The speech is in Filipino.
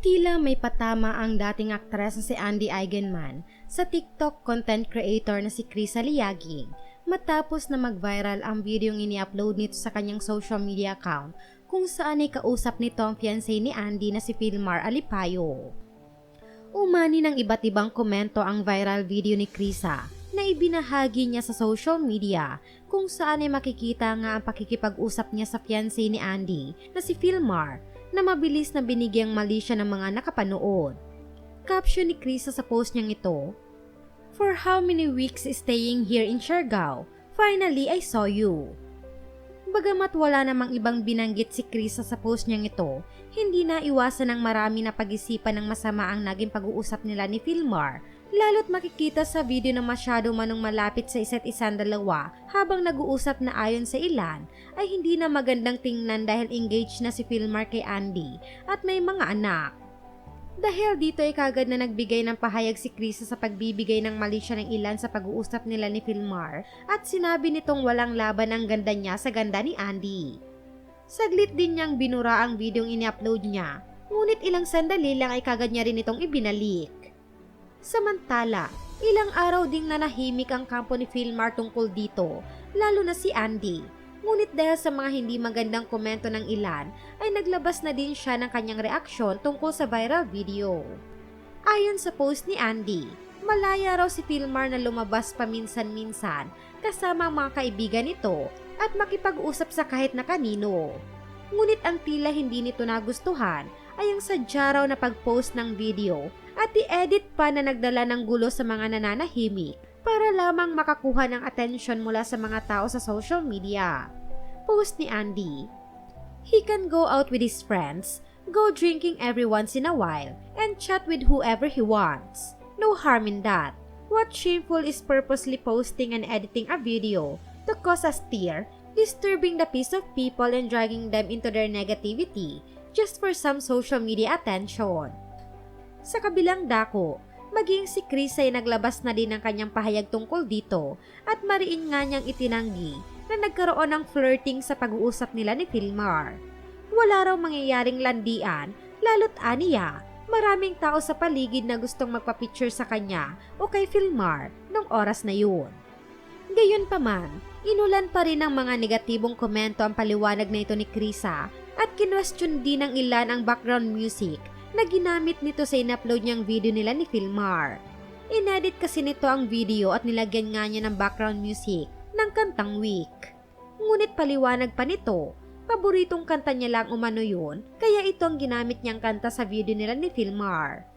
Tila may patama ang dating aktres na si Andy Eigenman sa TikTok content creator na si Krisa Liaging matapos na mag-viral ang video ini-upload nito sa kanyang social media account kung saan ay kausap nito ang fiancé ni Andy na si Filmar Alipayo. Umani ng iba't ibang komento ang viral video ni Krisa na ibinahagi niya sa social media kung saan ay makikita nga ang pakikipag-usap niya sa fiancé ni Andy na si Filmar na mabilis na binigyang mali siya ng mga nakapanood. Caption ni Krisa sa post niyang ito, For how many weeks staying here in Siargao, finally I saw you. Bagamat wala namang ibang binanggit si Krisa sa post niyang ito, hindi na iwasan ng marami na pag-isipan ng masama ang naging pag-uusap nila ni Filmar, lalo't makikita sa video na masyado manong malapit sa isa't isang dalawa habang nag-uusap na ayon sa ilan ay hindi na magandang tingnan dahil engaged na si Filmar kay Andy at may mga anak. Dahil dito ay kagad na nagbigay ng pahayag si Krisa sa pagbibigay ng mali siya ng ilan sa pag-uusap nila ni Filmar at sinabi nitong walang laban ang ganda niya sa ganda ni Andy. Saglit din niyang binura ang videong ini-upload niya, ngunit ilang sandali lang ay kagad niya rin itong ibinalik. Samantala, ilang araw ding nanahimik ang kampo ni Filmar tungkol dito, lalo na si Andy. Ngunit dahil sa mga hindi magandang komento ng ilan, ay naglabas na din siya ng kanyang reaksyon tungkol sa viral video. Ayon sa post ni Andy, malaya raw si Filmar na lumabas paminsan-minsan kasama ang mga kaibigan nito at makipag-usap sa kahit na kanino. Ngunit ang tila hindi nito nagustuhan ay ang sadya raw na pag-post ng video at i-edit pa na nagdala ng gulo sa mga nananahimik para lamang makakuha ng atensyon mula sa mga tao sa social media. Post ni Andy, He can go out with his friends, go drinking every once in a while, and chat with whoever he wants. No harm in that. What shameful is purposely posting and editing a video to cause a stir, disturbing the peace of people and dragging them into their negativity just for some social media attention. Sa kabilang dako, maging si Chris ay naglabas na din ng kanyang pahayag tungkol dito at mariin nga niyang itinanggi na nagkaroon ng flirting sa pag-uusap nila ni Filmar. Wala raw mangyayaring landian, lalo't aniya, maraming tao sa paligid na gustong magpa-picture sa kanya o kay Filmar nung oras na yun. Gayon pa man, inulan pa rin ng mga negatibong komento ang paliwanag na ito ni Krisa at kinwestiyon din ng ilan ang background music na ginamit nito sa in-upload niyang video nila ni Filmar. Inedit kasi nito ang video at nilagyan nga niya ng background music ng kantang Week. Ngunit paliwanag pa nito, paboritong kanta niya lang umano yun, kaya ito ang ginamit niyang kanta sa video nila ni Filmar.